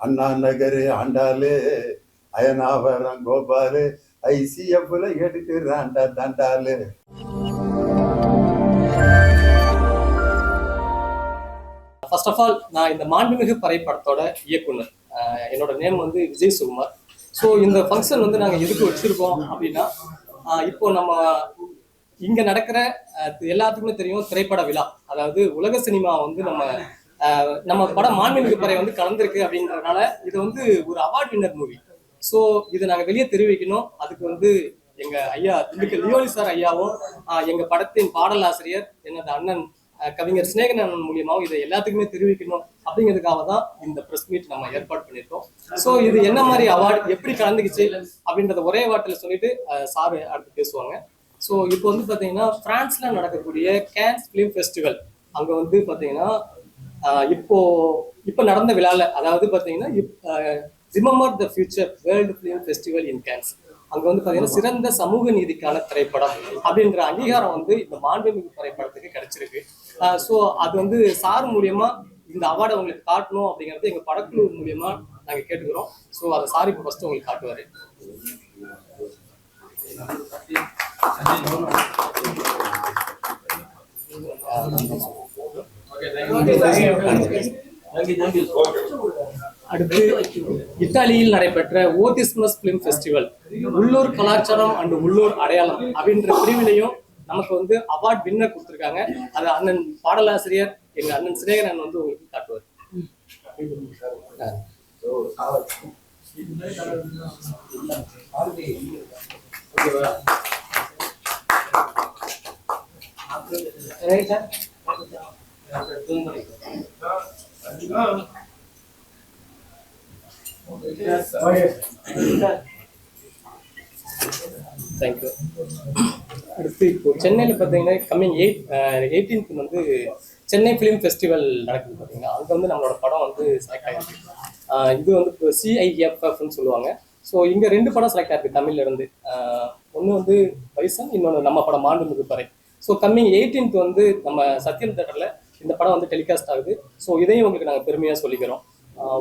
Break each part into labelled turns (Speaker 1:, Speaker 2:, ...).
Speaker 1: அண்ணா நகரு ஆண்டாளு அயனாவரம் கோபாலு ஐசிஎஃப்ல எடுக்கிறான்டா தாண்டாலு
Speaker 2: ஃபர்ஸ்ட் ஆஃப் ஆல் நான் இந்த மாண்புமிகு பறை படத்தோட இயக்குனர் என்னோட நேம் வந்து விஜய் சுகுமார். ஸோ இந்த ஃபங்க்ஷன் வந்து நாங்கள் எதுக்கு வச்சிருக்கோம் அப்படின்னா இப்போ நம்ம இங்கே நடக்கிற எல்லாத்துக்குமே தெரியும் திரைப்பட விழா. அதாவது உலக சினிமா வந்து நம்ம நம்ம படம் மாண்புமிகு பறை வந்து கலந்துருக்கு அப்படின்றதுனால இது வந்து ஒரு அவார்ட் வின்னர் மூவி ஸோ இதை நாங்கள் வெளியே தெரிவிக்கணும். அதுக்கு வந்து எங்க ஐயா திண்டுக்கல் லியோனி சார் ஐயாவும் எங்க படத்தின் பாடலாசிரியர் எனது அண்ணன் கவிஞர் சிநேகன் அண்ணன் மூலியமாகவும் இதை எல்லாத்துக்குமே தெரிவிக்கணும் அப்படிங்கிறதுக்காக தான் இந்த ப்ரெஸ் மீட் நம்ம ஏற்பாடு பண்ணியிருக்கோம். ஸோ இது என்ன மாதிரி அவார்டு எப்படி கலந்துக்குச்சு அப்படின்றத ஒரே வாட்டில் சொல்லிட்டு சார் அடுத்து பேசுவாங்க. ஸோ இப்போ வந்து பார்த்தீங்கன்னா பிரான்ஸ்ல நடக்கக்கூடிய கேன்ஸ் ஃபிலிம் ஃபெஸ்டிவல் அங்கே வந்து பார்த்தீங்கன்னா இப்போ இப்போ நடந்த விழால அதாவது பார்த்தீங்கன்னா remember the future world film festival in Cannes அங்க வந்து பார்த்தீங்கன்னா சிறந்த சமூக நீதிக்கான திரைப்படம் அப்படின்ற அங்கீகாரம் வந்து இந்த மாண்புமிகு திரைப்படத்துக்கு கிடைச்சிருக்கு. ஸோ அது வந்து சார் மூலியமா இந்த அவார்டை உங்களுக்கு காட்டணும் அப்படிங்கிறது எங்க படக்குழு மூலியமா நாங்க கேட்டுக்கிறோம். ஸோ அதை சார் இப்போ ஃபர்ஸ்ட் உங்களுக்கு காட்டுவாரு. அடுத்து இத்தாலியில் நடைபெற்ற ஓதிஸ்மஸ் பிலிம் ஃபெஸ்டிவல் உள்ளூர் கலாச்சாரம் அண்ட் உள்ளூர் அடையாளம் அப்படின்ற பிரிவிலையும் நமக்கு வந்து அவார்ட் வின்னர் கொடுத்துருக்காங்க. அது அண்ணன் பாடலாசிரியர் எங்க அண்ணன் சிநேகன் வந்து உங்களுக்கு காட்டுவார். தேங்க்யூ அடுத்து இப்போ சென்னையில் பார்த்தீங்கன்னா கம்மிங் எயிட் எயிட்டீன்த் வந்து சென்னை ஃபிலிம் ஃபெஸ்டிவல் நடக்குது பார்த்தீங்கன்னா அங்கே வந்து நம்மளோட படம் வந்து செலக்ட் ஆகிருக்கு இது வந்து இப்போ சிஐஎஃப்எஃப்னு சொல்லுவாங்க. ஸோ இங்கே ரெண்டு படம் செலக்ட் ஆயிருக்கு தமிழ்ல இருந்து. ஒன்று வந்து பைசன் இன்னொன்று நம்ம படம் மாண்புமிகு பறை. ஸோ கம்மிங் எயிட்டீன்த் வந்து நம்ம சத்யம் தேட்டரில் இந்த படம் வந்து டெலிகாஸ்ட் ஆகுது. ஸோ இதையும் உங்களுக்கு நாங்கள் பெருமையாக சொல்லிக்கிறோம்.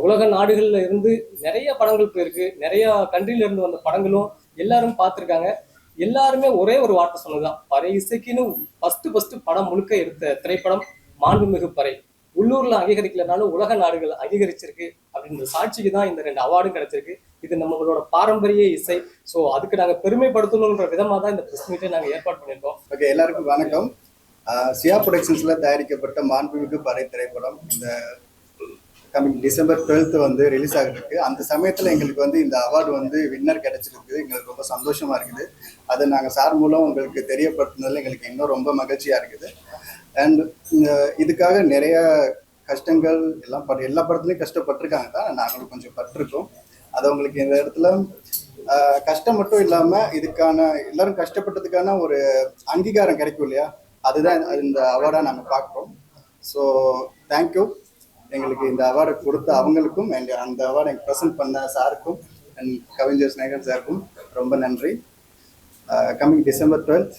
Speaker 2: உலக நாடுகளில் இருந்து நிறைய படங்கள் போயிருக்கு. நிறைய கண்ட்ரிலிருந்து வந்த படங்களும் எல்லாரும் பார்த்துருக்காங்க. எல்லாருமே ஒரே ஒரு வார்த்தை சொன்னதுதான். பறை இசைக்குன்னு ஃபஸ்ட்டு ஃபஸ்ட்டு படம் முழுக்க எடுத்த திரைப்படம் மாண்புமிகு பறை. உள்ளூர்ல அங்கீகரிக்கலனாலும் உலக நாடுகள் அங்கீகரிச்சிருக்கு. அப்படின்ற சாட்சிக்கு தான் இந்த ரெண்டு அவார்டும் கிடைச்சிருக்கு. இது நம்மளோட பாரம்பரிய இசை. ஸோ அதுக்கு நாங்கள் பெருமைப்படுத்தணுன்ற விதமாக தான் இந்த பிரஸ் மீட்டை நாங்கள் ஏற்பாடு பண்ணியிருக்கோம்.
Speaker 1: ஓகே எல்லாருக்கும் வணக்கம். சியா ப்ரொடக்ஷன்ஸில் தயாரிக்கப்பட்ட மாண்புமிகு பறை திரைப்படம் இந்த கமிங் டிசம்பர் டுவெல்த் வந்து ரிலீஸ் ஆகிருக்கு அந்த சமயத்தில் எங்களுக்கு வந்து இந்த அவார்டு வந்து வின்னர் கிடைச்சிருக்கு. எங்களுக்கு ரொம்ப சந்தோஷமாக இருக்குது. அதை நாங்கள் சார் மூலம் உங்களுக்கு தெரியப்படுத்துனதில் எங்களுக்கு இன்னும் ரொம்ப மகிழ்ச்சியாக இருக்குது. அண்ட் இதுக்காக நிறைய கஷ்டங்கள் எல்லாம் பட எல்லா படத்துலையும் கஷ்டப்பட்டிருக்காங்க தான் நாங்களும் கொஞ்சம் பட்டிருக்கோம். அது உங்களுக்கு இந்த இடத்துல கஷ்டம் மட்டும் இல்லாமல் இதுக்கான எல்லாரும் கஷ்டப்பட்டதுக்கான ஒரு அங்கீகாரம் கிடைக்கும் இல்லையா? அதுதான் இந்த அவார்டா நாங்க பார்க்குறோம். ஸோ தேங்க்யூ எங்களுக்கு இந்த அவார்டை கொடுத்த அவங்களுக்கும் and அந்த அவார்டை எனக்கு ப்ரெசென்ட் பண்ண சாருக்கும் அண்ட் கவிஞர் ஸ்நேகன் சாருக்கும் ரொம்ப நன்றி. கம்மிங் டிசம்பர் டுவெல்த்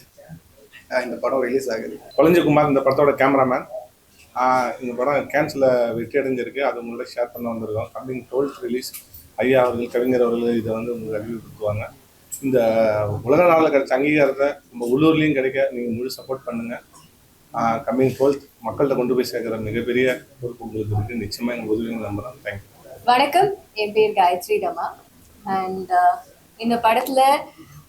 Speaker 1: இந்த படம் ரிலீஸ் ஆகுது.
Speaker 3: கொலஞ்சிக்குமார் இந்த படத்தோட கேமராமேன் uh, இந்த படம் கேன்சலில் வெற்றி அடைஞ்சிருக்கு. அது உங்களுக்கு ஷேர் பண்ண வந்திருக்கோம். கம்மிங் டுவெல்த் ரிலீஸ் ஐயா அவர்கள் கவிஞர் அவர்கள் இதை வந்து உங்களுக்கு அறிவுறுத்துவாங்க. இந்த உலக நாளில் கிடைச்ச அங்கீகாரத்தை நம்ம உள்ளூர்லேயும் கிடைக்க நீங்கள் முழு சப்போர்ட் பண்ணுங்கள் கம்மிங் டுவெல்த் மக்கள்கிட்ட கொண்டு போய் சேர்க்குற மிகப்பெரிய பொறுப்பு உங்களுக்கு இருக்குது நிச்சயமாக எங்கள் உதவிங்க நம்புகிறேன் தேங்க்யூ
Speaker 4: வணக்கம். என் பேர் காயத்ரி ரமா. அண்ட் இந்த படத்தில்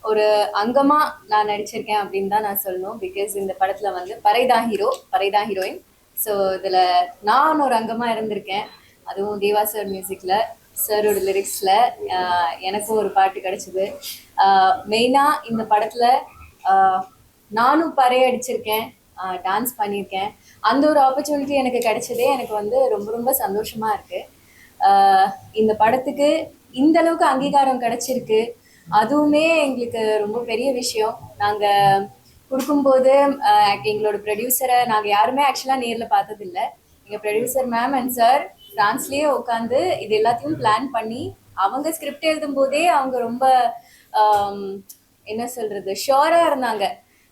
Speaker 4: ஒரு அங்கமாக நான் நடிச்சிருக்கேன் அப்படின்னு தான் நான் சொல்லணும். பிகாஸ் இந்த படத்தில் வந்து பரைதா ஹீரோ பரைதா ஹீரோயின் ஸோ இதில் நான் ஒரு அங்கமாக இருந்திருக்கேன். அதுவும் தேவா சார் மியூசிக்கில் சாரோட லிரிக்ஸில் எனக்கும் ஒரு பாட்டு கிடச்சிது. மெயினாக இந்த படத்தில் நானும் பறை அடிச்சிருக்கேன் டான்ஸ் பண்ணியிருக்கேன் அந்த ஒரு ஆப்பர்ச்சுனிட்டி எனக்கு கிடைச்சதே எனக்கு வந்து ரொம்ப ரொம்ப சந்தோஷமாக இருக்குது இந்த படத்துக்கு இந்த அளவுக்கு அங்கீகாரம் கிடைச்சிருக்கு. அதுவுமே எங்களுக்கு ரொம்ப பெரிய விஷயம். நாங்கள் கொடுக்கும்போது எங்களோட ப்ரொடியூசரை நாங்கள் யாருமே ஆக்சுவலாக நேரில் பார்த்ததில்ல. எங்கள் ப்ரொடியூசர் மேம் அண்ட் சார் ஃப்ரான்ஸ்லேயே உட்காந்து இது எல்லாத்தையும் பிளான் பண்ணி அவங்க ஸ்கிரிப்ட் எழுதும் போதே அவங்க ரொம்ப Um, என்ன சொல்றது? ஷோரா இருந்தாங்க.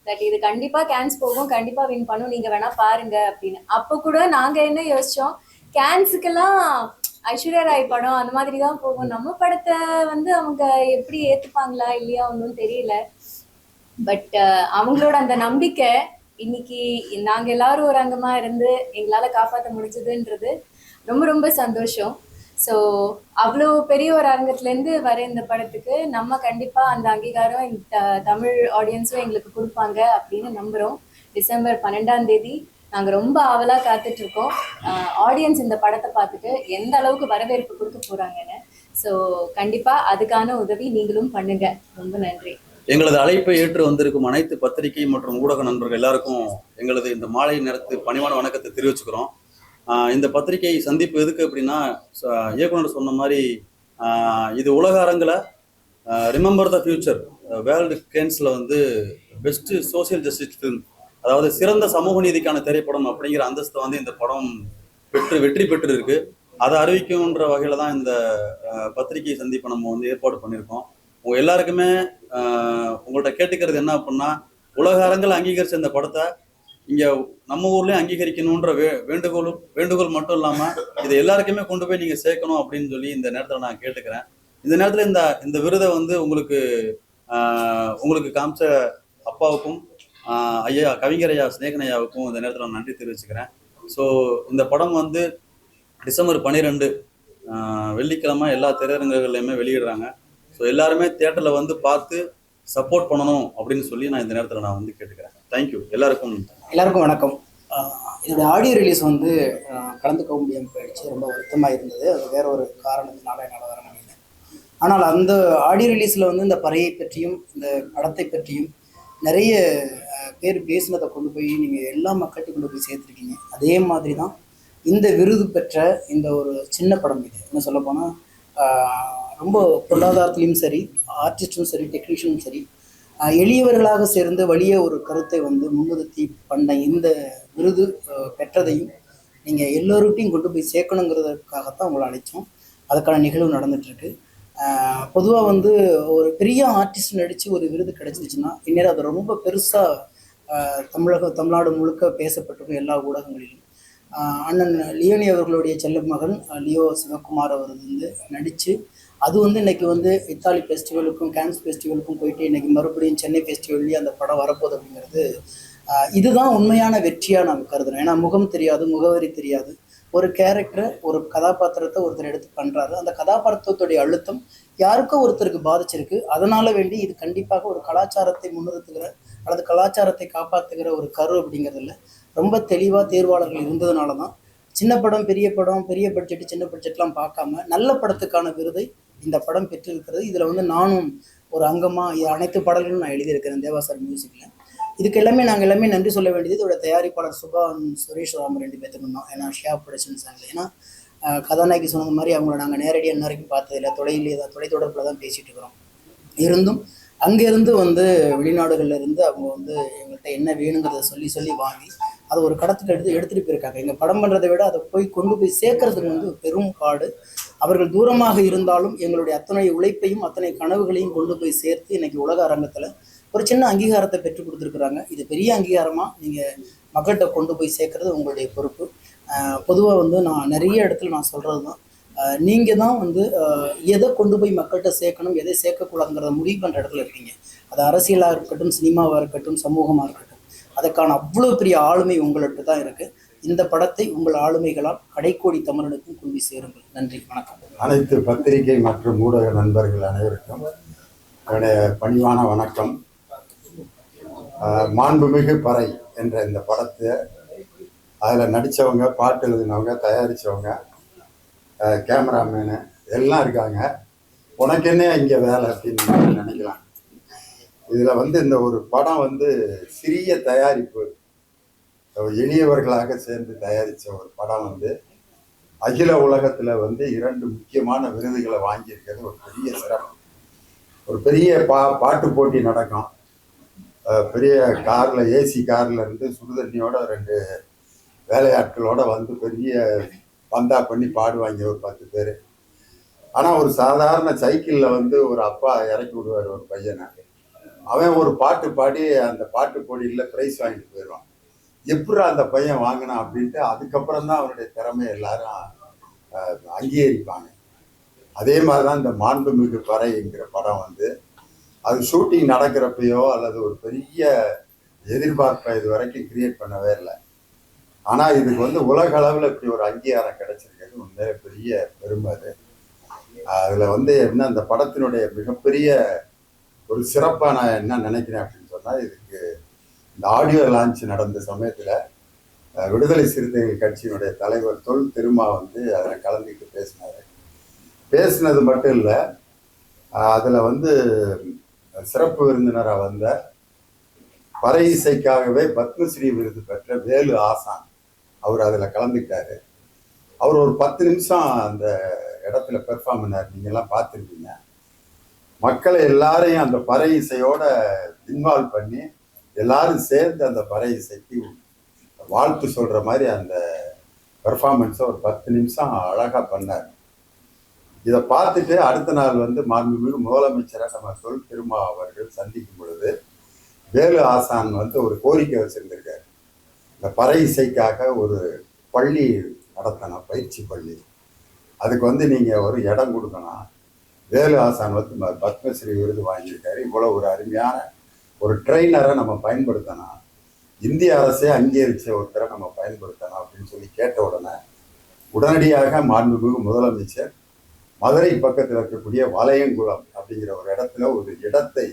Speaker 4: தட் இது கண்டிப்பா கேன்ஸ் போகும். கண்டிப்பா வின் பண்ணும். நீங்க வேணா பாருங்க அப்படின்னு. அப்போ கூட நாங்க என்ன யோசிச்சோம்? கேன்ஸுக்கெல்லாம் ஐஸ்வர்யா ராய் படம் அந்த மாதிரி தான் போகும். நம்ம படத்தை வந்து அவங்க எப்படி ஏத்துப்பாங்களா இல்லையா ஒன்றும் தெரியல. பட் uh, அவங்களோட அந்த நம்பிக்கை இன்னைக்கு நாங்க எல்லாரும் ஒரு அங்கமா இருந்து எங்களால காப்பாற்ற முடிஞ்சதுன்றது ரொம்ப ரொம்ப சந்தோஷம். ஸோ அவ்வளோ பெரிய ஒரு அரங்கத்துலேருந்து வர இந்த படத்துக்கு நம்ம கண்டிப்பாக அந்த அங்கீகாரம் இந்த த- தமிழ் ஆடியன்ஸும் எங்களுக்கு கொடுப்பாங்க அப்படின்னு நம்புகிறோம் டிசம்பர் பன்னெண்டாம் தேதி நாங்கள் ரொம்ப ஆவலாக காத்துட்ருக்கோம். ஆடியன்ஸ் இந்த படத்தை பார்த்துட்டு எந்த அளவுக்கு வரவேற்பு கொடுக்க போகிறாங்கன்னு ஸோ கண்டிப்பாக அதுக்கான உதவி நீங்களும் பண்ணுங்க. ரொம்ப நன்றி.
Speaker 5: எங்களது அழைப்பை ஏற்று வந்திருக்கும் அனைத்து பத்திரிகை மற்றும் ஊடக நண்பர்கள் எல்லாருக்கும் எங்களது இந்த மாலை நேரத்து பணிவான வணக்கத்தை தெரிவிச்சுக்கிறோம். இந்த பத்திரிகை சந்திப்பு எதுக்கு அப்படின்னா இயக்குனர் சொன்ன மாதிரி இது உலக அரங்கில் ரிமெம்பர் த ஃபியூச்சர் வேர்ல்டு கேன்ஸில் வந்து பெஸ்ட்டு சோஷியல் ஜஸ்டிஸ் ஃபிலிம் அதாவது சிறந்த சமூக நீதிக்கான திரைப்படம் அப்படிங்கிற அந்தஸ்தை வந்து இந்த படம் பெற்று வெற்றி பெற்று இருக்கு அதை அறிவிக்கும்ன்ற வகையில் தான் இந்த பத்திரிகை சந்திப்பை நம்ம வந்து ஏற்பாடு பண்ணியிருக்கோம். உங்கள் எல்லாருக்குமே உங்கள்கிட்ட கேட்டுக்கிறது என்ன அப்படின்னா உலக அரங்கில் அங்கீகரித்த இந்த படத்தை இங்கே நம்ம ஊர்லேயும் அங்கீகரிக்கணுன்ற வே வேண்டுகோள் வேண்டுகோள் மட்டும் இல்லாமல் இதை எல்லாருக்குமே கொண்டு போய் நீங்கள் சேர்க்கணும் அப்படின்னு சொல்லி இந்த நேரத்தில் நான் கேட்டுக்கிறேன். இந்த நேரத்தில் இந்த இந்த விருதை வந்து உங்களுக்கு உங்களுக்கு காமிச்ச அப்பாவுக்கும் ஐயா கவிஞர் ஐயா ஸ்நேகன் ஐயாவுக்கும் இந்த நேரத்தில் நான் நன்றி தெரிவிச்சுக்கிறேன். ஸோ இந்த படம் வந்து டிசம்பர் பன்னிரெண்டு வெள்ளிக்கிழமை எல்லா திரையரங்குகள்லையுமே வெளியிடுறாங்க. ஸோ எல்லாருமே தேட்டரில் வந்து பார்த்து சப்போர்ட் பண்ணணும் அப்படின்னு சொல்லி நான் இந்த நேரத்தில் நான் வந்து கேட்டுக்கிறேன். தேங்க்யூ எல்லாருக்கும்
Speaker 6: எல்லாருக்கும் வணக்கம். இதோட ஆடியோ ரிலீஸ் வந்து கலந்துக்க முடியாமல் போயிடுச்சு. ரொம்ப வருத்தமாக இருந்தது. அது வேற ஒரு காரணத்தினால என்னால் வர முடியல. ஆனால் அந்த ஆடியோ ரிலீஸில் வந்து இந்த பறையை பற்றியும் இந்த படத்தை பற்றியும் நிறைய பேர் பேசினதை கொண்டு போய் நீங்கள் எல்லா மக்கள்கிட்ட கொண்டு போய் சேர்த்துருக்கீங்க. அதே மாதிரி தான் இந்த விருது பெற்ற இந்த ஒரு சின்ன படம் இது. என்ன சொல்லப்போனால் ரொம்ப பொருளாதாரத்துலேயும் சரி ஆர்டிஸ்ட்டும் சரி டெக்னீஷியனும் சரி எளியவர்களாக சேர்ந்து வலிய ஒரு கருத்தை வந்து முன்னிறுத்தி பண்ண இந்த விருது பெற்றதையும் நீங்கள் எல்லோருட்டையும் கொண்டு போய் சேர்க்கணுங்கிறதுக்காகத்தான் உங்களை அழைச்சோம். அதுக்கான நிகழ்வு நடந்துட்டு பொதுவாக வந்து ஒரு பெரிய ஆர்டிஸ்ட் நடித்து ஒரு விருது கிடச்சிருச்சுன்னா இந்நேரம் அது ரொம்ப பெருசாக தமிழக தமிழ்நாடு முழுக்க பேசப்பட்டிருக்கும் எல்லா ஊடகங்களிலும். அண்ணன் லியோனி அவர்களுடைய செல்ல மகன் லியோ சிவகுமார் அவர் வந்து நடித்து அது வந்து இன்னைக்கு வந்து இத்தாலி ஃபெஸ்டிவலுக்கும் கேன்ஸ் ஃபெஸ்டிவலுக்கும் போயிட்டு இன்னைக்கு மறுபடியும் சென்னை ஃபெஸ்டிவல்லையும் அந்த படம் வரப்போகுது அப்படிங்கிறது இதுதான் உண்மையான வெற்றியாக நாம் கருதுறோம் ஏன்னா முகம் தெரியாது முகவரி தெரியாது. ஒரு கேரக்டரை ஒரு கதாபாத்திரத்தை ஒருத்தர் எடுத்து பண்ணுறாரு அந்த கதாபாத்திரத்துடைய அழுத்தம் யாருக்கோ ஒருத்தருக்கு பாதிச்சிருக்கு. அதனால வேண்டி இது கண்டிப்பாக ஒரு கலாச்சாரத்தை முன்னிறுத்துகிற அல்லது கலாச்சாரத்தை காப்பாற்றுகிற ஒரு கரு அப்படிங்கிறதுல ரொம்ப தெளிவாக தேர்வாளர்கள் இருந்ததுனால தான் சின்ன படம் பெரிய படம் பெரிய பட்ஜெட் சின்ன பட்ஜெட்லாம் பார்க்காம நல்ல படத்துக்கான விருதை இந்த படம் பெற்றிருக்கிறது. இதில் வந்து நானும் ஒரு அங்கமாக அனைத்து பாடல்களும் நான் எழுதியிருக்கிறேன் தேவாசர் மியூசிக்கில் இதுக்கு எல்லாமே நாங்கள் எல்லாமே நன்றி சொல்ல வேண்டியது. இதோட தயாரிப்பாளர் சுபா சுரேஷ் ராம் ரெண்டு பேத்துக்கும் தான். ஏன்னா ஷியா ப்ரொடக்ஷன்ஸ் ஏன்னா கதாநாயகி சொன்னது மாதிரி அவங்கள நாங்கள் நேரடியாக இன்ன வரைக்கும் பார்த்ததில்ல. தொலையிலே தான் தொலை தொடர்பில் தான் பேசிகிட்டு இருக்கிறோம். இருந்தும் அங்கேருந்து வந்து வெளிநாடுகளில் இருந்து அவங்க வந்து எங்கள்கிட்ட என்ன வேணுங்கிறத சொல்லி சொல்லி வாங்கி அதை ஒரு கடத்துக்கு எடுத்து எடுத்துகிட்டு போயிருக்காங்க. எங்கள் படம் பண்ணுறதை விட அதை போய் கொண்டு போய் சேர்க்கறதுக்கு வந்து பெரும் பாடு. அவர்கள் தூரமாக இருந்தாலும் எங்களுடைய அத்தனை உழைப்பையும் அத்தனை கனவுகளையும் கொண்டு போய் சேர்த்து இன்னைக்கு உலக அரங்கத்தில் ஒரு சின்ன அங்கீகாரத்தை பெற்றுக் கொடுத்துருக்குறாங்க. இது பெரிய அங்கீகாரமாக நீங்கள் மக்கள்கிட்ட கொண்டு போய் சேர்க்கறது உங்களுடைய பொறுப்பு. பொதுவாக வந்து நான் நிறைய இடத்துல நான் சொல்கிறது தான் நீங்கள் தான் வந்து எதை கொண்டு போய் மக்கள்கிட்ட சேர்க்கணும் எதை சேர்க்கக்கூடாதுங்கிறத முடிவு பண்ணுற இடத்துல இருக்கீங்க. அது அரசியலாக இருக்கட்டும் சினிமாவாக இருக்கட்டும் சமூகமாக இருக்கட்டும் அதற்கான அவ்வளோ பெரிய ஆளுமை உங்கள்கிட்ட தான் இருக்குது இந்த படத்தை உங்கள் ஆளுமைகளால் கடைக்கோடி தமிழனுக்கும் கொண்டு சேருங்கள். நன்றி வணக்கம்.
Speaker 7: அனைத்து பத்திரிகை மற்றும் ஊடக நண்பர்கள் அனைவருக்கும் என்னுடைய பணிவான வணக்கம். மாண்புமிகு பறை என்ற இந்த படத்தை அதில் நடித்தவங்க பாட்டு எழுதினவங்க தயாரித்தவங்க கேமராமேனு எல்லாம் இருக்காங்க. உனக்கு என்ன இங்கே வேலை அப்படின்னு நினைக்கலாம். இதில் வந்து இந்த ஒரு படம் வந்து சிறிய தயாரிப்பு. இனியவர்களாக சேர்ந்து தயாரித்த ஒரு படம் வந்து அகில உலகத்தில் வந்து இரண்டு முக்கியமான விருதுகளை வாங்கியிருக்கிறது ஒரு பெரிய சிறப்பு. ஒரு பெரிய பா பாட்டு போட்டி நடக்கும். பெரிய காரில் ஏசி காரில் இருந்து சுடுதண்ணியோட ரெண்டு வேலையாட்களோட வந்து பெரிய பந்தா பண்ணி பாடுவாங்க ஒரு பத்து பேர். ஆனால் ஒரு சாதாரண சைக்கிளில் வந்து ஒரு அப்பா இறக்கி விடுவார் ஒரு பையனை. அவன் ஒரு பாட்டு பாடி அந்த பாட்டு போட்டியில் பிரைஸ் வாங்கிட்டு போயிடுவான். எப்படி அந்த பையன் வாங்கினான் அப்படின்ட்டு அதுக்கப்புறம் தான் அவருடைய திறமையை எல்லாரும் அங்கீகரிப்பாங்க. அதே மாதிரி தான் இந்த மாண்புமிகு பறைங்கிற படம் வந்து அது ஷூட்டிங் நடக்கிறப்பையோ அல்லது ஒரு பெரிய எதிர்பார்ப்பை இது வரைக்கும் கிரியேட் பண்ணவே இல்லை. ஆனால் இதுக்கு வந்து உலக அளவில் இப்படி ஒரு அங்கீகாரம் கிடைச்சிருக்கிறது உண்மையிலே பெரிய பெருமை அது. அதில் வந்து என்ன அந்த படத்தினுடைய மிகப்பெரிய ஒரு சிறப்பாக நான் என்ன நினைக்கிறேன் அப்படின்னு சொன்னால் இதுக்கு இந்த ஆடியோ லான்ச் நடந்த சமயத்தில் விடுதலை சிறுத்தைகள் கட்சியினுடைய தலைவர் தொல் திருமா வந்து அதில் கலந்துக்கிட்டு பேசினார். பேசினது மட்டும் இல்லை அதில் வந்து சிறப்பு விருந்தினராக வந்த பறை இசைக்காகவே பத்மஸ்ரீ விருது பெற்ற வேலு ஆசான் அவர் அதில் கலந்துக்கிட்டாரு. அவர் ஒரு பத்து நிமிஷம் அந்த இடத்துல பெர்ஃபார்ம் பண்ணார். நீங்கள்லாம் பார்த்துருக்கீங்க மக்களை எல்லாரையும் அந்த பறை இசையோட இன்வால்வ் பண்ணி எல்லாரும் சேர்ந்து அந்த பறை இசைக்கு வாழ்த்து சொல்கிற மாதிரி அந்த பெர்ஃபார்மன்ஸை ஒரு பத்து நிமிஷம் அழகாக பண்ணார். இதை பார்த்துட்டு அடுத்த நாள் வந்து மாண்புமிகு முதலமைச்சராக நம்ம சொல் திருமா அவர்கள் சந்திக்கும் பொழுது வேலு ஆசான் வந்து ஒரு கோரிக்கை வச்சுருந்துருக்கார். இந்த பறை இசைக்காக ஒரு பள்ளி நடத்தணும் பயிற்சி பள்ளி. அதுக்கு வந்து நீங்கள் ஒரு இடம் கொடுக்கணும். வேலு ஆசான் வந்து பத்மஸ்ரீ விருது வாங்கியிருக்காரு. இவ்வளோ ஒரு அருமையான ஒரு ட்ரெயினரை நம்ம பயன்படுத்தணும் இந்திய அரசே அங்கீகரிச்ச ஒருத்தரை நம்ம பயன்படுத்தணும் அப்படின்னு சொல்லி கேட்ட உடனே உடனடியாக மாண்புமிகு முதலமைச்சர் மதுரை பக்கத்தில் இருக்கக்கூடிய வளையங்குளம் அப்படிங்கிற ஒரு இடத்துல ஒரு இடத்தை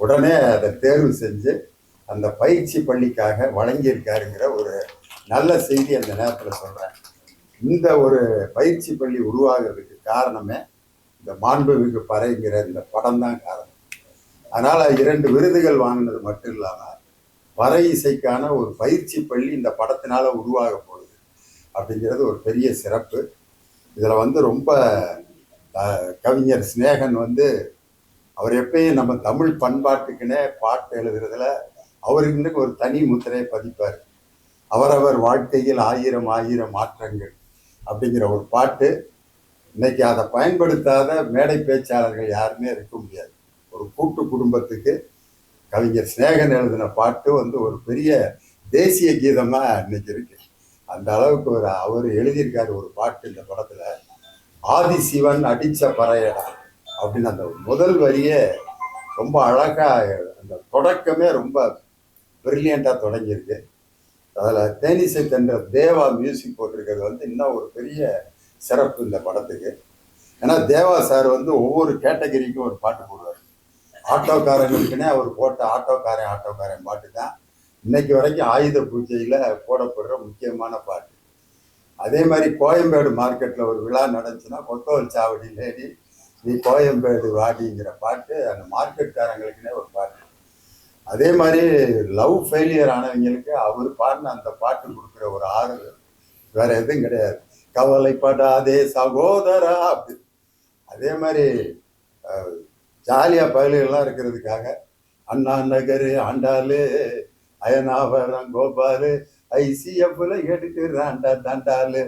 Speaker 7: உடனே அதை தேர்வு செஞ்சு அந்த பயிற்சி பள்ளிக்காக வழங்கியிருக்காருங்கிற ஒரு நல்ல செய்தி அந்த நேரத்தில் சொல்கிறேன் இந்த ஒரு பயிற்சி பள்ளி உருவாகிறதுக்கு காரணமே இந்த மாண்புமிகு பறைங்கிற இந்த படம் தான் காரணம். அதனால் இரண்டு விருதுகள் வாங்கினது மட்டும் இல்லாமல் வரை இசைக்கான ஒரு பயிற்சி பள்ளி இந்த படத்தினால் உருவாக போகுது அப்படிங்கிறது ஒரு பெரிய சிறப்பு. இதில் வந்து ரொம்ப கவிஞர் சிநேகன் வந்து அவர் எப்பயும் நம்ம தமிழ் பண்பாட்டுக்குன்னே பாட்டு எழுதுறதுல அவருக்குன்னு ஒரு தனி முத்திரையை பதிப்பார். அவரவர் வாழ்க்கையில் ஆயிரம் ஆயிரம் மாற்றங்கள் அப்படிங்கிற ஒரு பாட்டு. இன்னைக்கு அதை பயன்படுத்தாத மேடை பேச்சாளர்கள் யாருமே இருக்க முடியாது. ஒரு கூட்டு குடும்பத்துக்கு கவிஞர் சிநேகன் எழுதின பாட்டு வந்து ஒரு பெரிய தேசிய கீதமாக இன்னைக்கு இருக்கு. அந்த அளவுக்கு ஒரு அவர் எழுதியிருக்காரு ஒரு பாட்டு இந்த படத்தில். ஆதி சிவன் அடித்த பறையடா அப்படின்னு அந்த முதல் வரியே ரொம்ப அழகாக அந்த தொடக்கமே ரொம்ப பிரில்லியண்டா தொடங்கியிருக்கு. அதில் தேனிசை தென்ற தேவா மியூசிக் போட்டிருக்கிறது வந்து இன்னும் ஒரு பெரிய சிறப்பு இந்த படத்துக்கு. ஏன்னா தேவா சார் வந்து ஒவ்வொரு கேட்டகரிக்கும் ஒரு பாட்டு போடுவார். ஆட்டோக்காரங்களுக்குன்னே அவர் போட்ட ஆட்டோக்காரன் ஆட்டோக்காரன் பாட்டு தான். இன்னைக்கு வரைக்கும் ஆயுத பூஜையில் போடப்படுற முக்கியமான பாட்டு. அதே மாதிரி கோயம்பேடு மார்க்கெட்டில் ஒரு விழா நடந்துச்சுன்னா கொத்தவல் சாவடி லேடி நீ கோயம்பேடு வாடிங்கிற பாட்டு அந்த மார்க்கெட்காரங்களுக்குன்னே ஒரு பாட்டு. அதே மாதிரி லவ் ஃபெயிலியர் ஆனவங்களுக்கு அவர் பாடின அந்த பாட்டு கொடுக்குற ஒரு ஆறுதல். வேற எதுவும் கிடையாது. கவலைப்படாதே சகோதரா அப்படி. அதே மாதிரி ஜாலியாக பயலுகள்லாம் இருக்கிறதுக்காக அண்ணா நகர் ஆண்டாளு அயனாவரம் கோபாலு ஐசிஎஃப்ல எடுக்கிறாண்டா தண்டாலு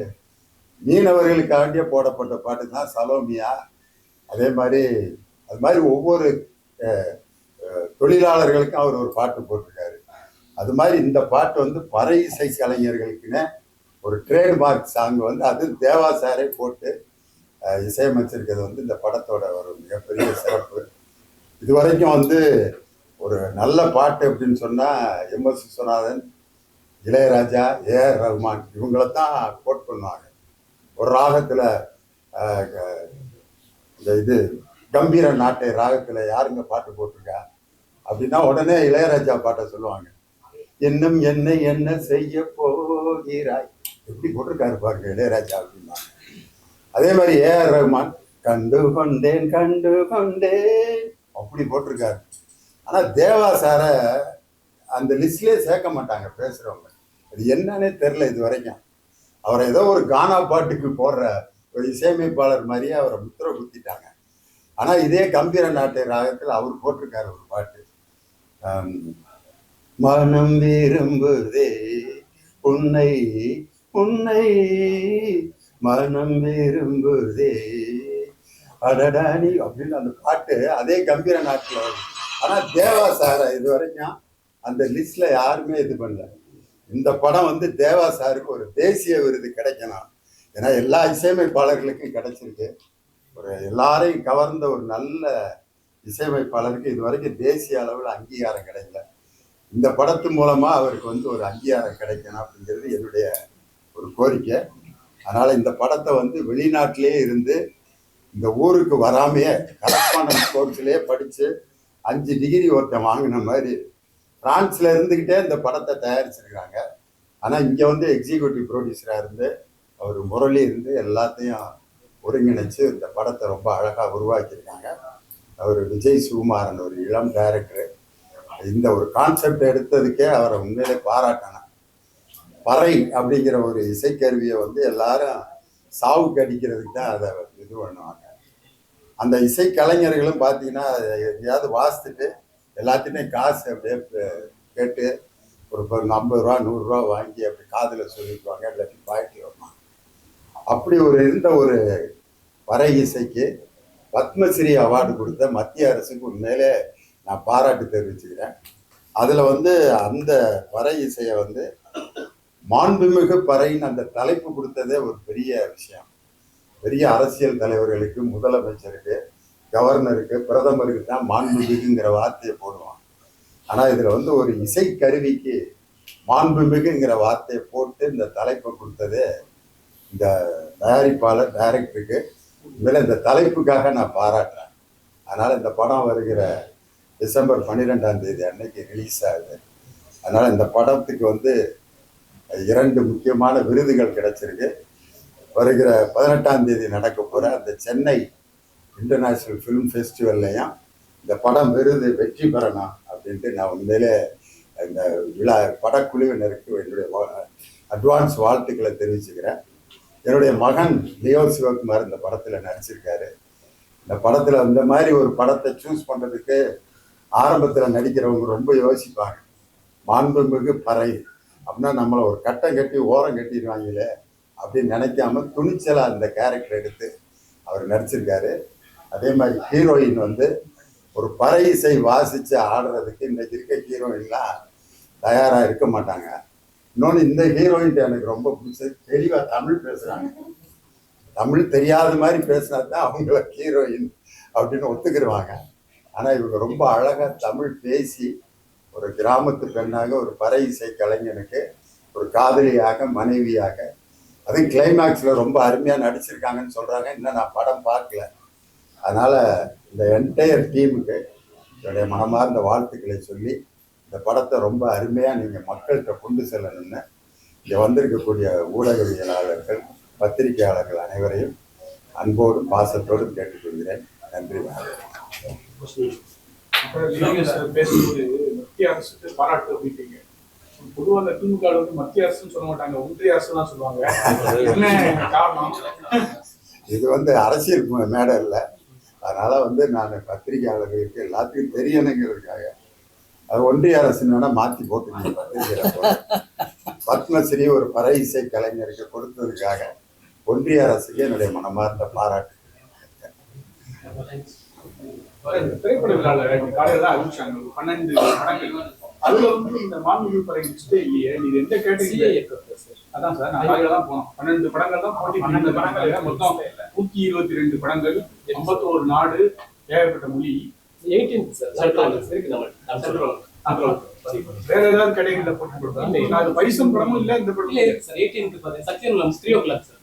Speaker 7: மீனவர்களுக்காண்டிய போடப்பட்ட பாட்டு தான் சலோமியா. அதே மாதிரி அது மாதிரி ஒவ்வொரு தொழிலாளர்களுக்கும் அவர் ஒரு பாட்டு போட்டிருக்காரு. அது மாதிரி இந்த பாட்டு வந்து பறை இசை கலைஞர்களுக்குன்னு ஒரு ட்ரேட்மார்க் சாங் வந்து அது தேவா சாரே போட்டு இசையமைச்சிருக்கிறது வந்து இந்த படத்தோட ஒரு மிகப்பெரிய சிறப்பு. இது வரைக்கும் வந்து ஒரு நல்ல பாட்டு அப்படின்னு சொன்னால் எம்எஸ் விஸ்வநாதன் இளையராஜா ஏஆர் ரஹ்மான் இவங்கள தான் கோட் பண்ணுவாங்க. ஒரு ராகத்தில் இந்த இது கம்பீர நாட்டை ராகத்தில் யாருங்க பாட்டு போட்டிருக்கா? அப்படின்னா உடனே இளையராஜா பாட்டை சொல்லுவாங்க. இன்னும் என்ன என்ன செய்ய போகிறாய்? எப்படி போட்டிருக்காரு பாருங்க இளையராஜா அப்படின்னா. அதே மாதிரி ஏஆர் ரஹ்மான் கண்டு கொண்டேன் கண்டு கொண்டேன் அப்படி போட்டிருக்காரு. ஆனால் தேவா சாரை அந்த லிஸ்ட்லேயே சேர்க்க மாட்டாங்க பேசுகிறவங்க அது என்னன்னே தெரில இது வரைக்கும். அவரை ஏதோ ஒரு கானா பாட்டுக்கு போடுற ஒரு இசையமைப்பாளர் மாதிரியே அவரை முத்திரை குத்திட்டாங்க. ஆனால் இதே கம்பீர நாட்டை ராகத்தில் அவர் போட்டிருக்காரு ஒரு பாட்டு. மனம் விரும்புதே உன்னை உன்னை மனம் விரும்புதே அடடானி அப்படின்னு அந்த பாட்டு அதே கம்பீர நாட்டில் வருது ஆனால் தேவா சாரை இது வரைக்கும் அந்த லிஸ்டில் யாருமே இது பண்ணல. இந்த படம் வந்து தேவா சாருக்கு ஒரு தேசிய விருது கிடைக்கணும். ஏன்னா எல்லா இசையமைப்பாளர்களுக்கும் கிடைச்சிருக்கு. ஒரு எல்லாரையும் கவர்ந்த ஒரு நல்ல இசையமைப்பாளருக்கு இது வரைக்கும் தேசிய அளவில் அங்கீகாரம் கிடைக்கல. இந்த படத்து மூலமாக அவருக்கு வந்து ஒரு அங்கீகாரம் கிடைக்கணும் அப்படிங்கிறது என்னுடைய ஒரு கோரிக்கை. அதனால் இந்த படத்தை வந்து வெளிநாட்டிலே இருந்து இந்த ஊருக்கு வராமையே கரஸ்பாண்டன்ஸ் கோர்ஸ்லேயே படித்து அஞ்சு டிகிரி ஒருத்தன் வாங்கின மாதிரி ஃப்ரான்ஸில் இருந்துக்கிட்டே இந்த படத்தை தயாரிச்சிருக்காங்க. ஆனால் இங்கே வந்து எக்ஸிக்யூட்டிவ் ப்ரொடியூசராக இருந்து அவர் முரளி இருந்து எல்லாத்தையும் ஒருங்கிணைச்சு இந்த படத்தை ரொம்ப அழகாக உருவாக்கியிருக்காங்க. அவர் விஜய் சுகுமாரன் ஒரு இளம் டைரக்டர் இந்த ஒரு கான்செப்ட் எடுத்ததுக்கே அவரை உண்மையிலே பாராட்டணும். பறை அப்படிங்கிற ஒரு இசைக்கருவியை வந்து எல்லாரும் சாவுக்கு அடிக்கிறதுக்கு தான் அதை இது பண்ணுவாங்க. அந்த இசை கலைஞர்களும் பார்த்தீங்கன்னா எதையாவது எங்கேயாவது வாசித்துட்டு எல்லாத்தையுமே காசு அப்படியே கேட்டு ஒரு ஒரு ஐம்பது ரூபா நூறுரூவா வாங்கி அப்படி காதில் சொல்லிக்குவாங்க இல்லாட்டி பாய்ட்டு வைப்பாங்க. அப்படி ஒரு இருந்த ஒரு பறை இசைக்கு பத்மஸ்ரீ அவார்டு கொடுத்த மத்திய அரசுக்கு உண்மையிலே நான் பாராட்டு தெரிவிச்சுக்கிறேன். அதில் வந்து அந்த பறை இசையை வந்து மாண்புமிகு பறையின் அந்த தலைப்பு கொடுத்ததே ஒரு பெரிய விஷயம். பெரிய அரசியல் தலைவர்களுக்கு முதலமைச்சருக்கு கவர்னருக்கு பிரதமருக்கு தான் மாண்புமிகுங்கிற வார்த்தையை போடுவான் ஆனால் இதில் வந்து ஒரு இசை கருவிக்கு மாண்புமிகுங்கிற வார்த்தையை போட்டு இந்த தலைப்பை கொடுத்ததே இந்த தயாரிப்பாளர் டைரக்டருக்கு. இதில் இந்த தலைப்புக்காக நான் பாராட்டுறேன். அதனால் இந்த படம் வருகிற டிசம்பர் பன்னிரெண்டாம் தேதி அன்னைக்கு ரிலீஸ் ஆகுது. அதனால் இந்த படத்துக்கு வந்து இரண்டு முக்கியமான விருதுகள் கிடைச்சிருக்கு. வருகிற பதினெட்டாம் தேதி நடக்க போகிற அந்த சென்னை இன்டர்நேஷ்னல் ஃபிலிம் ஃபெஸ்டிவல்லையும் இந்த படம் விருது வெற்றி பெறணும் அப்படின்ட்டு நான் உண்மையிலே இந்த விழா படக்குழுவினருக்கு என்னுடைய அட்வான்ஸ் வாழ்த்துக்களை தெரிவிச்சுக்கிறேன். என்னுடைய மகன் லியோ சிவகுமார் இந்த படத்தில் நடிச்சிருக்காரு. இந்த படத்தில் இந்த மாதிரி ஒரு படத்தை சூஸ் பண்ணுறதுக்கு ஆரம்பத்தில் நடிக்கிறவங்க ரொம்ப யோசிப்பாங்க. மாண்புமிகு பறை அப்படின்னா நம்மளை ஒரு கட்டம் கட்டி ஓரம் கட்டிடுவாங்களே அப்படின்னு நினைக்காம துணிச்சலாக அந்த கேரக்டர் எடுத்து அவர் நடிச்சிருக்காரு. அதே மாதிரி ஹீரோயின் வந்து ஒரு பறை இசை வாசித்து ஆடுறதுக்கு இன்னைக்கு இருக்க ஹீரோயின்லாம் தயாராக இருக்க மாட்டாங்க. இன்னொன்று இந்த ஹீரோயின் எனக்கு ரொம்ப பிடிச்சது. தெளிவாக தமிழ் பேசுகிறாங்க தமிழ் தெரியாத மாதிரி பேசினா தான் அவங்கள ஹீரோயின் அப்படின்னு ஒத்துக்கிடுவாங்க ஆனால் இவங்க ரொம்ப அழகாக தமிழ் பேசி ஒரு கிராமத்து பெண்ணாக ஒரு பறை இசை கலைஞனுக்கு ஒரு காதலியாக மனைவியாக. அதுவும் கிளைமேக்ஸில் ரொம்ப அருமையாக நடிச்சிருக்காங்கன்னு சொல்கிறாங்க இன்னும் நான் படம் பார்க்கல. அதனால் இந்த என்டையர் டீமுக்கு என்னுடைய மனமார்ந்த வாழ்த்துக்களை சொல்லி இந்த படத்தை ரொம்ப அருமையாக நீங்கள் மக்கள்கிட்ட கொண்டு செல்லணும்னு இங்கே வந்திருக்கக்கூடிய ஊடகவியலாளர்கள் பத்திரிகையாளர்கள் அனைவரையும் அன்போடும் பாசத்தோடும் கேட்டுக்கொள்கிறேன். நன்றி வணக்கம்.
Speaker 8: பேசும்போது மத்திய அரசுக்கு பாராட்டு அப்படின்றீங்க. பொதுவாக அந்த திமுக வந்து மத்திய அரசுன்னு சொல்ல மாட்டாங்க ஒன்றிய அரசு தான் சொல்லுவாங்க. என்ன காரணம்?
Speaker 7: இது வந்து அரசியல் மே- மேடை இல்லை. அதனால வந்து நான் பத்திரிகையாளர்களுக்கு எல்லாத்துக்கும் தெரியணுங்கிறதுக்காக. அது ஒன்றிய அரசு வேணா மாற்றி போட்டு பத்மஸ்ரீ ஒரு பறை இசை கலைஞருக்கு கொடுத்ததுக்காக ஒன்றிய அரசுக்கு என்னுடைய மனமார்ந்த பாராட்டு.
Speaker 8: திரைப்பட இன்னைக்கு காலையில தான் அறிவிச்சாங்க. பன்னெண்டு படங்கள். அதுல வந்து இந்த மாண்புமிகு படை லிஸ்டே இல்லையே நீங்க எந்த கேட்டகரி அதான் சார் நான் காலையில தான் போனோம். பன்னெண்டு படங்கள் தான் போட்டி பன்னெண்டு படங்கள். மொத்தம் நூத்தி இருபத்தி ரெண்டு படங்கள். ஐம்பத்தோரு நாடு ஏகப்பட்ட மொழி.
Speaker 2: எயிட்டீன்
Speaker 8: வேற ஏதாவது கேட்டகரியில போட்டி கொடுத்தா அது பைசன் படமும் இல்ல இந்த படம்
Speaker 2: சத்யன் நம்ம த்ரீ ஓ கிளாக் சார்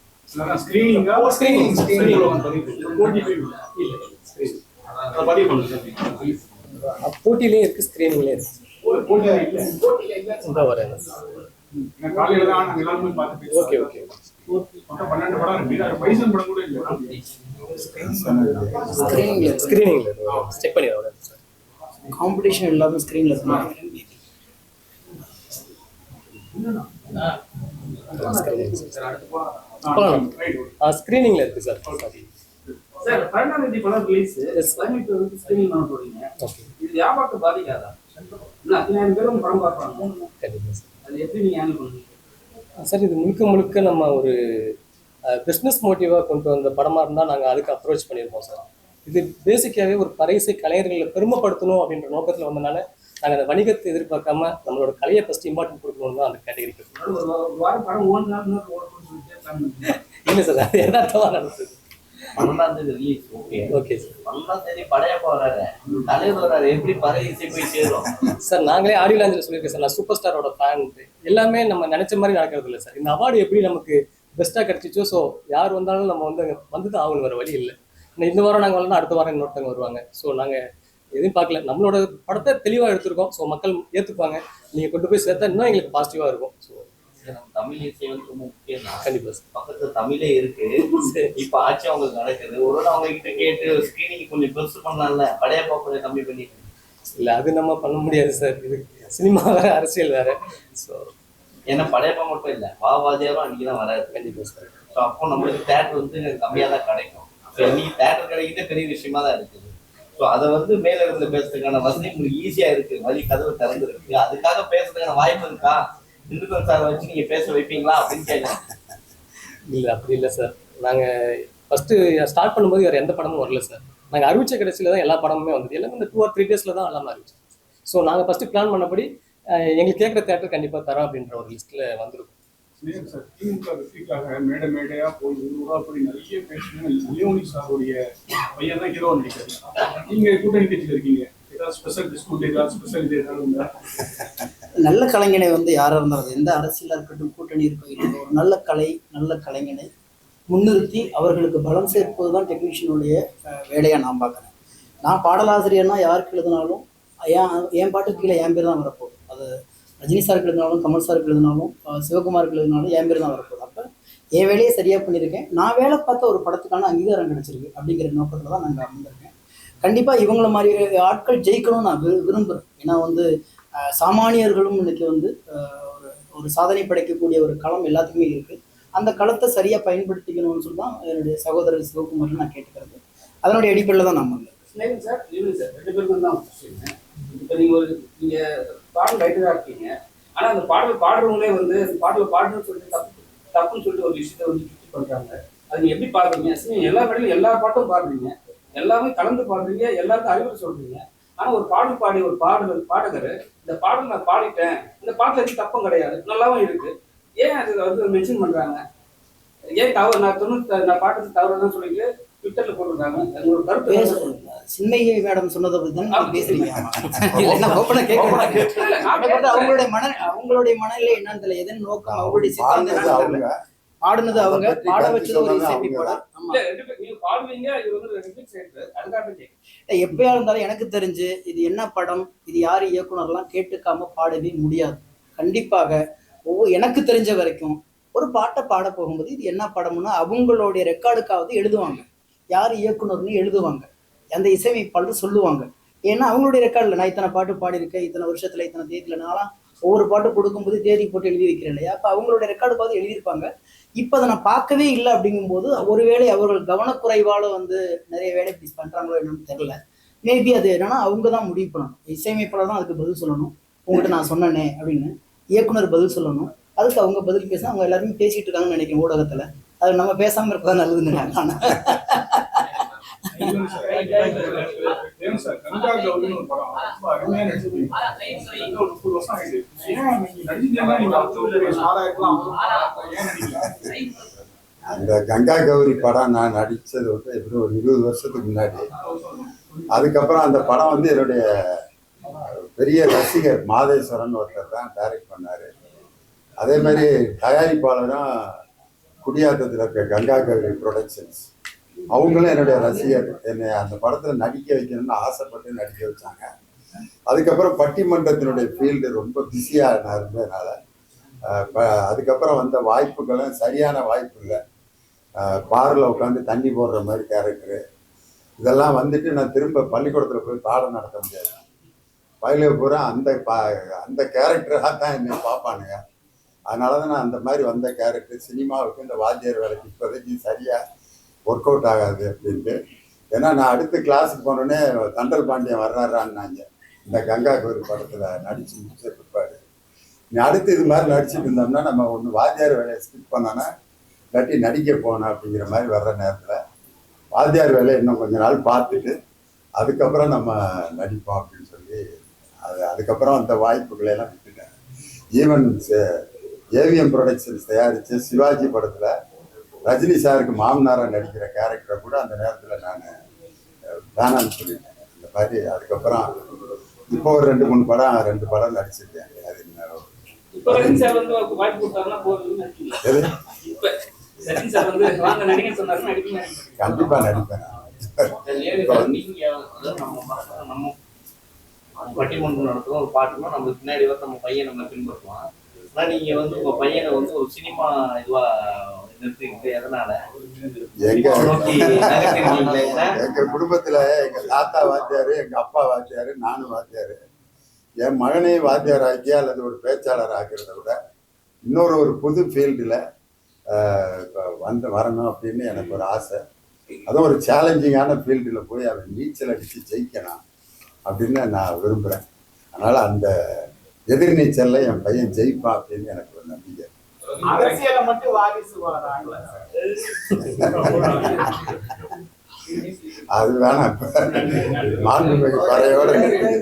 Speaker 8: ஸ்கிரீனிங்கா
Speaker 2: ஸ்கிரீனிங் ஸ்கிரீனிங்
Speaker 8: போய்
Speaker 2: இல்ல போட்டியிலே இருக்கு ஸ்கிரீனிங்லேயே இருக்கு. இந்த வரேன்.
Speaker 8: நான் காலையில தான் நாங்க எல்லாரும் போய் பார்த்து பேசுவோம்.
Speaker 2: Okay okay.
Speaker 6: ஸ்க்ரீனிங்ல
Speaker 2: ஸ்கிரீனிங்ல செக் பண்ணி வரேன் சார்
Speaker 6: காம்படிஷன் இல்லாத ஸ்க்ரீன்ல
Speaker 2: ஸ்கிரீனிங்ல இருக்கு சார்
Speaker 9: சார் பன்னெண்டாம் தேதி படம் ரிலீஸ். கிளைமேட் வந்து ஸ்கிரீனிங் பண்ண போறீங்க.
Speaker 2: ஓகே
Speaker 9: இது வியாபாரத்தை பாதிக்காதா? இன்னும் அத்தனாயிரம் படம் பார்ப்பாங்க.
Speaker 2: சார்
Speaker 9: அது எப்படி நீங்க ஹேண்டில் பண்ணுவீங்க?
Speaker 2: சார் இது முழுக்க முழுக்க நம்ம ஒரு பிஸ்னஸ் மோட்டிவாக கொண்டு வந்த படமாக இருந்தால் நாங்கள் அதுக்கு அப்ரோச் பண்ணியிருப்போம் சார் இது பேசிக்காகவே ஒரு பறைசை கலைஞர்களை பெருமைப்படுத்தணும் அப்படின்ற நோக்கத்தில் வந்தனால நாங்கள் அந்த வணிகத்தை எதிர்பார்க்காம நம்மளோட கலையை ஃபஸ்ட் இம்பார்ட்டன்ட் கொடுக்கணும்னு தான் அந்த கேட்டகரிக்கு. இல்லை சார் அது யதார்த்தமாக நடந்தது.
Speaker 10: பன்னெண்டாம் தேதி ரிலீஸ் ஓகே
Speaker 2: ஓகே சார்
Speaker 10: பன்னெண்டாம் தேதி படையப்பா வராரு தலைவர் வராரு எப்படி பழைய இசை போய் சேரும்?
Speaker 2: சார் நாங்களே ஆடியோ லாஞ்சில் சொல்லியிருக்கேன் சார் நான் சூப்பர் ஸ்டாரோட ஃபேன் எல்லாமே நம்ம நினைச்ச மாதிரி நடக்கிறது இல்லை சார் இந்த அவார்டு எப்படி நமக்கு பெஸ்ட்டாக கிடைச்சிச்சோ ஸோ யார் வந்தாலும் நம்ம வந்து அங்கே வந்து தான் ஆகணும் வேறு வழி இல்லை. இந்த வாரம் நாங்கள் வரலாம் அடுத்த வாரம் இன்னொருத்தவங்க வருவாங்க. ஸோ நாங்கள் எதுவும் பார்க்கல. நம்மளோட படத்தை தெளிவாக எடுத்திருக்கோம். ஸோ மக்கள் ஏற்றுப்பாங்க நீங்கள் கொண்டு போய் சேர்த்தா இன்னும் எங்களுக்கு பாசிட்டிவாக இருக்கும். ஸோ
Speaker 10: தமிழ் இசை வந்து ரொம்ப முக்கியம்
Speaker 2: சார்.
Speaker 10: பக்கத்துல தமிழே இருக்கு. இப்ப ஆட்சி அவங்களுக்கு நடக்குது. ஒரு அவங்க கிட்ட கேட்டு ஸ்கிரீனிங் கொஞ்சம் பெருசு பண்ணலாம்ல? படையப்பா கொஞ்சம் கம்மி பண்ணிட்டு.
Speaker 2: இல்லை அது நம்ம பண்ண முடியாது சார். இது சினிமா வேறு அரசியல் வேறு. ஸோ
Speaker 10: ஏன்னா படையப்பா மட்டும் இல்ல பாவாதியாரும் அன்னைக்கு தான் வராது
Speaker 2: கண்டிப்பாக சார்.
Speaker 10: ஸோ அப்போ நம்மளுக்கு தேட்டர் வந்து கம்மியா தான் கிடைக்கும். ஸோ இன்னைக்கு தேட்டர் கிடைக்கிறதே பெரிய விஷயமா தான் இருக்குது. ஸோ அதை வந்து மேல இருந்து பேசுறதுக்கான வசதி உங்களுக்கு ஈஸியா இருக்கு. வழி கதவு திறந்துருக்கு. அதுக்காக பேசுறதுக்கான வாய்ப்பு இருக்கா? திண்டுக்கல் சார் வச்சு நீங்க பேச வைப்பீங்களா அப்படின்னு கேட்கலாம்
Speaker 2: இல்லை அப்படி இல்லை சார் நாங்கள் ஃபஸ்ட்டு ஸ்டார்ட் பண்ணும்போது வேறு எந்த படமும் வரல சார் நாங்கள் அறிவிச்ச கடைசியில் தான் எல்லா படமுமே வந்தது. எல்லாமே இந்த டூ ஆர் த்ரீ டேஸில் தான் எல்லாமே அறிவிச்சோம் ஸோ நாங்கள் ஃபஸ்ட்டு பிளான் பண்ணபடி எங்களுக்கு கேட்குற தேட்டர் கண்டிப்பாக தரோம் அப்படின்ற ஒரு லிஸ்ட்டில் வந்திருக்கும்.
Speaker 8: சார் திமுக வெற்றிக்காக மேடை மேடையா போய் ஊரா போய் நிறைய பேசணும் லியோனி சாருடைய பையன் தான் ஹீரோ நடிக்கிறாரு நீங்க கூட்டணி கட்சியில் இருக்கீங்க. ஏதாவது ஸ்பெஷல் டிஸ்கவுண்ட் ஏதாவது ஸ்பெஷல் இது ஏதாவது
Speaker 6: நல்ல கலைஞனை வந்து யாராக இருந்தாலும் எந்த அரசியலாக இருக்கட்டும் கூட்டணி இருக்கட்டும் ஒரு நல்ல கலை நல்ல கலைஞனை முன்னிறுத்தி அவர்களுக்கு பலம் சேர்ப்பது தான் டெக்னீஷியனுடைய வேலையாக நான் பார்க்குறேன். நான் பாடலாசிரியர்னா யாருக்கு எழுதினாலும் ஏன் என் பாட்டுக்கு கீழே என் பேர் தான் வரப்போகுது. அது ரஜினி சாருக்கு எழுதினாலும் கமல் சாருக்கு எழுதினாலும் சிவகுமாருக்கு எழுதினாலும் என் பேர் தான் வரப்போகுது. அப்போ என் வேலையை சரியாக பண்ணியிருக்கேன். நான் வேலை பார்த்த ஒரு படத்துக்கான அங்கீகாரம் கிடைச்சிருக்கு அப்படிங்கிற நோக்கத்தில் தான் நாங்கள் அமர்ந்திருக்கேன் கண்டிப்பாக இவங்கள மாதிரி ஆட்கள் ஜெயிக்கணும்னு நான் விரு- விரும்புகிறேன் ஏன்னா வந்து சாமானியர்களும் இன்னைக்கு வந்து ஒரு ஒரு சாதனை படைக்கக்கூடிய ஒரு களம் எல்லாத்துக்குமே இருக்குது அந்த களத்தை சரியாக பயன்படுத்திக்கணும்னு சொல்லி தான் என்னுடைய சகோதரர் சிவகுமார் நான் கேட்டுக்கிறது. அதனுடைய அடிப்படையில் தான் நம்ம வந்தேன்
Speaker 9: சார் இல்லைங்க சார் ரெண்டு பேருக்கும் தான் இப்போ நீங்க ஒரு நீங்க பாடல் ரைட்டு தான் இருக்கீங்க. ஆனா அந்த பாடல் பாடுறவங்களே வந்து அந்த பாடல பாடுறேன்னு சொல்லிட்டு தப்பு தப்புன்னு சொல்லிட்டு ஒரு விஷயத்த வந்து சுற்றி பண்றாங்க. அது நீங்கள் எப்படி பாடுறீங்க? சரி, எல்லா பாடலும் எல்லா பாட்டும் பாடுறீங்க. எல்லாமே கலந்து பாடுறீங்க. எல்லாருக்கும் அறிவுரை சொல்றீங்க. ஆனா ஒரு பாடல் பாடி ஒரு பாடல் பாடகர் இந்த பாடல் நான் பாடிட்டேன் இந்த பாட்டுல எதுவும் தப்பும் கிடையாது. நல்லாவும் இருக்கு. ஏன் அது வந்து மென்ஷன் பண்றாங்க? ஏன் தவறு? நான் தொண்ணூத்தி நான் பாட்டு தவறுதான் சொல்லிட்டு ட்விட்டர்ல போட்டிருக்காங்க. அது ஒரு கருத்து?
Speaker 6: சின்மையை மேடம் சொன்னதை பற்றி தான் பேசுறீங்க. அவங்களுடைய மன அவங்களுடைய மனநிலை என்னன்னு தெரியல. எதன் நோக்கம்? அவங்களுடைய சித்தாந்தம் பாடுனது அவங்க பாட வச்சது ஒரு
Speaker 9: கேட்கிறேன்.
Speaker 6: இல்ல, எப்பயா இருந்தாலும் எனக்கு தெரிஞ்சு இது என்ன படம் இது யார் இயக்குனர்லாம் கேட்டுக்காம பாடவே முடியாது. கண்டிப்பாக ஒவ்வொரு எனக்கு தெரிஞ்ச வரைக்கும் ஒரு பாட்டை பாட போகும்போது இது என்ன படம்னு அவங்களுடைய ரெக்கார்டுக்காவது எழுதுவாங்க. யார் இயக்குனர்னு எழுதுவாங்க. அந்த இசையமைப்பாளர் சொல்லுவாங்க. ஏன்னா அவங்களுடைய ரெக்கார்டில் நான் இத்தனை பாட்டு பாடியிருக்கேன் இத்தனை வருஷத்துல இத்தனை தேதியில நான்லாம் ஒவ்வொரு பாட்டு கொடுக்கும்போது தேதி போட்டு எழுதி வைக்கிறேன் இல்லையா? அப்போ அவங்களுடைய ரெக்கார்டுக்காவது எழுதியிருப்பாங்க. இப்போ அதை நான் பார்க்கவே இல்லை அப்படிங்கும்போது ஒருவேளை அவர்கள் கவனக்குறைவாலும் வந்து நிறைய வேலை இப்படி பண்ணுறாங்களோ என்னன்னு தெரியல. மேபி அது என்னன்னா அவங்க தான் முடிவு பண்ணணும். இசையமைப்பாளர் தான் அதுக்கு பதில் சொல்லணும். உங்கள்கிட்ட நான் சொன்னேனே அப்படின்னு இயக்குனர் பதில் சொல்லணும். அதுக்கு அவங்க பதில் பேச அவங்க எல்லாருமே பேசிட்டு இருக்காங்கன்னு நினைக்கிறேன் ஊடகத்தில். அது நம்ம பேசாமல் இருப்பதா நல்லதுன்னு நினைக்கிறேன் நான்.
Speaker 8: கங்கா
Speaker 7: அந்த கங்கா கௌரி படம் நான் நடித்தது வந்து எப்படி ஒரு இருபது வருஷத்துக்கு முன்னாடி. அதுக்கப்புறம் அந்த படம் வந்து என்னுடைய பெரிய ரசிகர் மாதேஸ்வரன் ஒருத்தர் தான் டைரக்ட் பண்ணார். அதே மாதிரி தயாரிப்பாளரும் குடியாத்தத்தில் இருக்க கங்கா கௌரி ப்ரொடக்ஷன்ஸ் அவங்களும் என்னுடைய ரசிகர். என்னை அந்த படத்தில் நடிக்க வைக்கணும்னு ஆசைப்பட்டு நடிக்க வச்சாங்க. அதுக்கப்புறம் பட்டிமன்றத்தினுடைய ஃபீல்டு ரொம்ப பிஸியாக நான் இருந்ததுனால அதுக்கப்புறம் வந்த வாய்ப்புகளும் சரியான வாய்ப்பு இல்லை. பாரில் உட்காந்து தண்ணி போடுற மாதிரி கேரக்டரு இதெல்லாம் வந்துட்டு நான் திரும்ப பள்ளிக்கூடத்தில் போய் பாடம் நடத்த முடியாது. பயில பூரா அந்த பா அந்த கேரக்டராக தான் என்னை பார்ப்பானுங்க. அதனால தான் நான் அந்த மாதிரி வந்த கேரக்டர் சினிமாவுக்கு இந்த வாத்தியார் வேலைக்கு இப்போதைக்கு சரியாக ஒர்க் அவுட் ஆகாது அப்படின்ட்டு. ஏன்னா நான் அடுத்த கிளாஸுக்கு போனோடனே தண்டல் பாண்டியன் வர்றாரான்னாங்க. இந்த கங்கா கோயில் படத்தில் நடிச்சு முடிச்ச பிற்பாடு. நீ அடுத்து இது மாதிரி நடிச்சுட்டு இருந்தோம்னா நம்ம ஒன்று வாத்தியார் வேலையை ஸ்கிப் பண்ணோன்னா இல்லாட்டி நடிக்க போனோம் அப்படிங்கிற மாதிரி வர்ற நேரத்தில் வாத்தியார் வேலையை இன்னும் கொஞ்ச நாள் பார்த்துட்டு அதுக்கப்புறம் நம்ம நடிப்போம் அப்படின்னு சொல்லி அது அதுக்கப்புறம் அந்த வாய்ப்புகளையெல்லாம் விட்டுட்டேன். ஈவன் ஏவிஎம் ப்ரொடக்ஷன்ஸ் தயாரித்து சிவாஜி படத்தில் ரஜினி சாருக்கு மாமனாரா நடிக்கிற கேரக்டரை கூட அந்த நேரத்தில் நான் வேணாம்னு சொல்லிட்டேன். இந்த மாதிரி அதுக்கப்புறம் இப்போ ஒரு ரெண்டு மூணு படம் ரெண்டு படம் நடிச்சிருக்கேன். அது கண்டிப்பா நடிப்பேன்
Speaker 10: பட்டிமன்றம் நடத்துறோம். ஒரு பாட்டுனா நம்ம பின்னாடி வந்து நம்ம பையன் நம்ம பின்பற்றுவான். ஆனா நீங்க வந்து உங்க பையனை வந்து ஒரு சினிமா இதுவா நிறுத்திக்கிட்டு எதனால
Speaker 7: எங்க? குடும்பத்துல எங்க தாத்தா வாத்தியாரு எங்க அப்பா வாத்தியாரு நானும் வாத்தியாரு. என் மகனையும் வாத்தியார் ஆக்கி அல்லது ஒரு பேச்சாளர் ஆக்கிறத விட இன்னொரு ஒரு புது ஃபீல்டில் வந்து வரணும் அப்படின்னு எனக்கு ஒரு ஆசை. அதுவும் ஒரு சேலஞ்சிங்கான ஃபீல்டில் போய் அவன் நீச்சல் அடித்து ஜெயிக்கணும் அப்படின்னு நான் விரும்புகிறேன் அதனால் அந்த எதிர்நீச்சல்ல என் பையன் ஜெயிப்பான் அப்படின்னு எனக்கு ஒரு நம்பிக்கை
Speaker 8: அரசியலை மட்டும் வாரிசு
Speaker 7: அது வேணாம். மாண்புமிகு பறையோட
Speaker 6: நன்றி.